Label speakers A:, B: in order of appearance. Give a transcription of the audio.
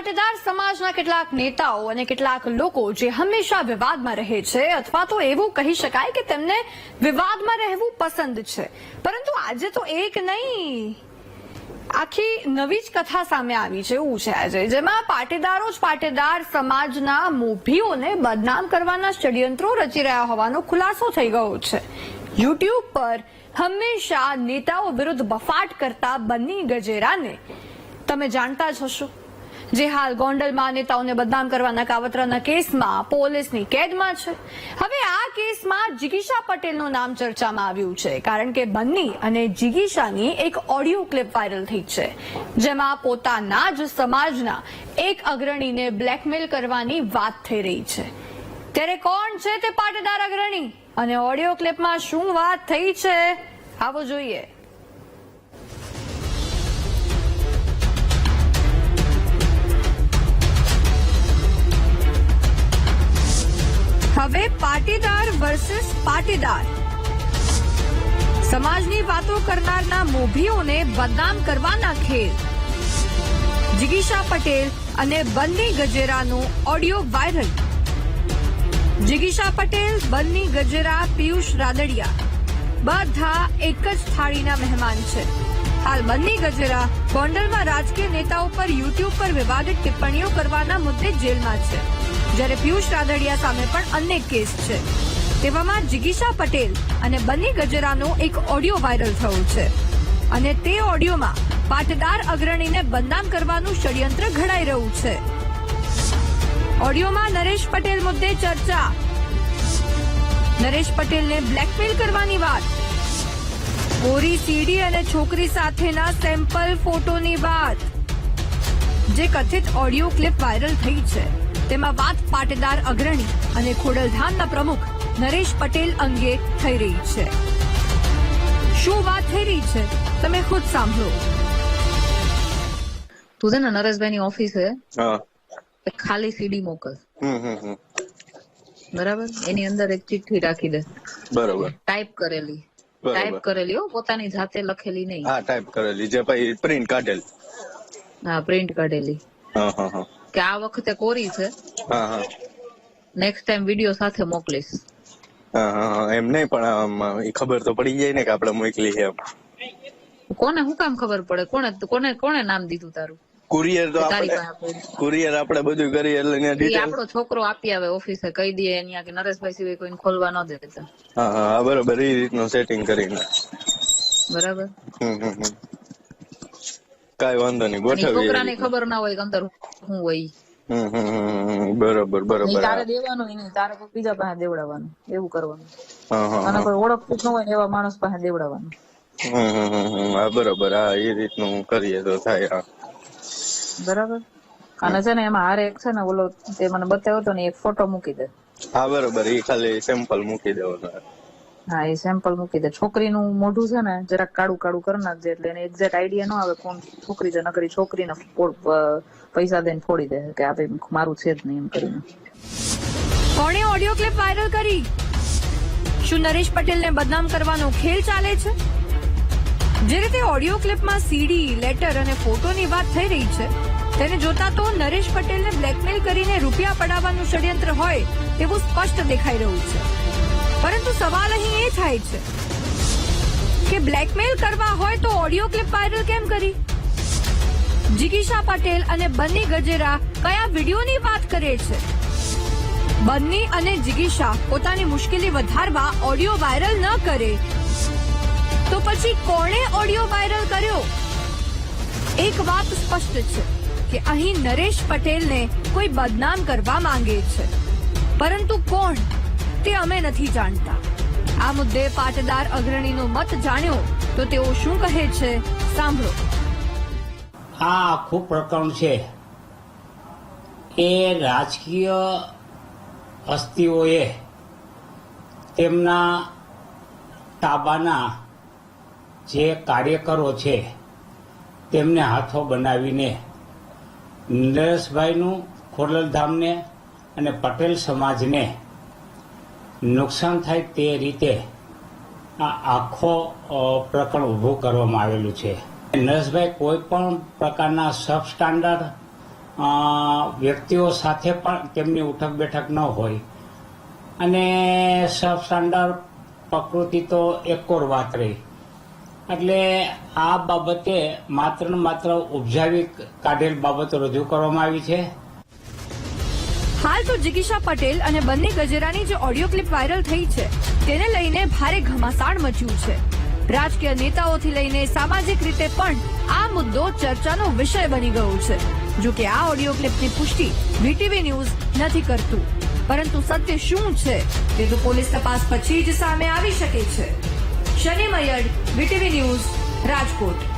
A: પાટીદાર સમાજના કેટલાક નેતાઓ અને કેટલાક લોકો જે હંમેશા વિવાદમાં રહે છે, અથવા તો એવું કહી શકાય કે તેમને વિવાદમાં રહેવું પસંદ છે. પરંતુ આજે તો એક નહીં આખી નવી જ કથા સામે આવી છે, એવું છે આજે. જેમાં પાટીદારો જ પાટીદાર સમાજના મોભીઓને બદનામ કરવાના ષડયંત્રો રચી રહ્યા હોવાનો ખુલાસો થઈ ગયો છે. યુટ્યુબ પર હંમેશા નેતાઓ વિરુદ્ધ બફાટ કરતા બની ગજેરાને તમે જાણતા જ હશો. જે હાલ ગોંડલમાં નેતાઓને બદનામ કરવાના કાવતરાના કેસમાં પોલીસની કેદમાં છે. હવે આ કેસમાં જિગીશા પટેલનું નામ ચર્ચામાં આવ્યું છે, કારણ કે બન્ની અને જિગીશાની એક ઓડિયો ક્લિપ વાયરલ થઈ છે, જેમાં પોતાના જ સમાજના એક અગ્રણીને બ્લેકમેલ કરવાની વાત થઈ રહી છે. ત્યારે કોણ છે તે પાટીદાર અગ્રણી? અને ઓડિયો ક્લિપમાં શું વાત થઈ છે? આવો જોઈએ. હવે પાટીદાર વર્સિસ પાટીદાર. સમાજની વાતો કરનારના મોભીઓને બદનામ કરવાના ખેલ. જિગીશા પટેલ અને બંની ગજેરાનું ઓડિયો વાયરલ. જિગીશા પટેલ, બન્ની ગજેરા, પિયુષ રાદડિયા. બધા એક જ થાળીના મહેમાન છે. હાલ બન્ની ગજેરા ગોંડલમાં રાજકીય નેતાઓ પર યુટ્યુબ પર વિવાદિત ટિપ્પણીઓ કરવાના મુદ્દે જેલમાં છે. જ્યારે પિયુષ રાદડિયા સામે પણ અનેક કેસ છે. તેવામાં જિગીશા પટેલ અને બની ગજરાનો એક ઓડિયો વાયરલ થયો છે. અને તે ઓડિયોમાં પાટીદાર અગ્રણીને બદનામ કરવાનું ષડયંત્ર ઘડાઈ રહ્યું છે. ઓડિયોમાં નરેશ પટેલ મુદ્દે ચર્ચા. નરેશ પટેલને બ્લેકમેલ કરવાની વાત. કોરી સીડી અને છોકરી સાથેના સેમ્પલ ફોટોની વાત. જે કથિત ઓડિયો ક્લિપ વાયરલ થઈ છે. તેમાં વાત પાટીદાર અગ્રણી અને ખોડલધામના પ્રમુખ નરેશ પટેલ અંગે થઈ રહી છે. શું વાત થઈ રહી છે? તમે ખુદ સાંભળો.
B: તું છે ને નરેશભાઈ ઓફિસ છે ખાલી સીડી મોકલ.
C: હમ હમ હમ.
B: બરાબર? એની અંદર એક ચિઠ્ઠી રાખી દે.
C: બરોબર.
B: ટાઈપ કરેલી. ટાઈપ કરેલી હો પોતાની જાતે લખેલી નહીં.
C: હા ટાઈપ કરેલી. જે ભાઈ પ્રિન્ટ કાઢેલ.
B: હા પ્રિન્ટ કાઢેલી.
C: હા હા હા.
B: કે આ વખતે કોરી છે. નેક્સ્ટ ટાઈમ વીડિયો સાથે મોકલીશ.
C: એમ નહીં પણ ખબર તો પડી જાય ને કે આપણે મોકલી છે
B: કોને હું કામ ખબર પડે? કોને કોને કોને નામ દીધું તારું?
C: કુરિયર તો આપણે કુરિયર આપણે બધું કરીએ એટલે
B: ને
C: ડિટેલ
B: આપણો છોકરો આપી આવે ઓફિસે કહી દે અહીંયા કે નરેશભાઈ સિવાય કોઈને ખોલવા ન દે
C: હા હા બરોબર. એ રીતનું સેટિંગ કરીને.
B: બરાબર.
C: હમ હમ કાઈ વાંધો નહીં ગોઠવી
B: છોકરાને ખબર ના હોય કે અંદર શું હોય
C: બરાબર બરોબર.
B: તારે દેવાનું નહીં તારે કોઈ બીજા પાસે દેવડાવવાનું એવું કરવાનું.
C: હા હા
B: અને કોઈ ઓળખતું ન હોય એવા માણસ પાસે દેવડાવવાનું.
C: હા બરાબર. હા એ રીતનું કરીએ તો થાય હા.
B: બરાબર? અને છે ને એમાં હારે એક છે ને ઓલો તે મને બતાવ્યો હતો ને એક ફોટો મૂકી દે.
C: હા બરોબર. એ ખાલી સેમ્પલ મૂકી દેવાનું.
B: હા, એ સેમ્પલ મૂકી દે. છોકરીનું મોઢું છે ને, જરાક કાળું કાળું કરી નાખજે એટલે એને એક્ઝેક્ટ આઈડિયા ન આવે કોણ છોકરી છે, નકરી છોકરીને પૈસા દઈને ફોડી દે કે આ ભાઈ મારું છે જ નહીં એમ કરીને.
A: કોણે ઓડિયો ક્લિપ વાયરલ કરી? શું નરેશ પટેલને બદનામ કરવાનો ખેલ ચાલે છે? જે રીતે ઓડિયો ક્લિપમાં સીડી લેટર અને ફોટોની વાત થઈ રહી છે, તેને જોતા તો નરેશ પટેલને બ્લેકમેલ કરીને રૂપિયા પડાવવાનું ષડયંત્ર હોય તેવું સ્પષ્ટ દેખાઈ રહ્યું છે. પરંતુ સવાલ અહીં એ થાય છે કે બ્લેકમેલ કરવા હોય તો ઓડિયો ક્લિપ વાયરલ કેમ કરી? જિગીશા પટેલ અને બન્ની ગજેરા કયા વિડીયોની વાત કરે છે? બન્ની અને જિગીશા પોતાની મુશ્કેલી વધારવા ઓડિયો વાયરલ ન કરે. તો પછી કોણે ઓડિયો વાયરલ કર્યો? એક વાત સ્પષ્ટ છે કે અહીં નરેશ પટેલને કોઈ બદનામ કરવા માંગે છે. પરંતુ કોણ? તે અમે નથી જાણતા. આ મુદ્દે પાટીદાર અગ્રણીનો મત જાણ્યો તો તેઓ શું કહે છે સાંભળો.
D: આ આખું પ્રકરણ છે. એ રાજકીય હસ્તીઓએ તેમના તાબાના જે કાર્યકરો છે તેમને હાથો બનાવીને નરેશભાઈનું ખોડલધામને અને પટેલ સમાજને નુકસાન થાય તે રીતે આ આખો પ્રકરણ ઊભું કરવામાં આવેલું છે. નરેશભાઈ, કોઈ પણ પ્રકારના સબ સ્ટાન્ડર્ડ વ્યક્તિઓ સાથે પણ તેમની ઉઠક બેઠક ન હોય. અને સબસ્ટાન્ડર્ડ પ્રકૃતિ તો એકોર વાત રહી. એટલે આ બાબતે માત્ર ને માત્ર ઉપજાવી કાઢેલ બાબતો રજૂ કરવામાં આવી છે.
A: હાલ તો જિગીશા પટેલ અને બંને ગજેરાની જે ઓડિયો ક્લિપ વાયરલ થઈ છે, તેને લઈને ભારે ઘમાસાણ મચ્યું છે. રાજકીય નેતાઓથી લઈને સામાજિક રીતે પણ આ મુદ્દો ચર્ચાનો વિષય બની ગયો છે. જો કે આ ઓડિયો ક્લિપની પુષ્ટિ વીટીવી ન્યૂઝ નથી કરતું. પરંતુ સત્ય શું છે, તે તો પોલીસ તપાસ પછી જ સામે આવી શકે છે. Shani Mayad VTV news, Rajkot.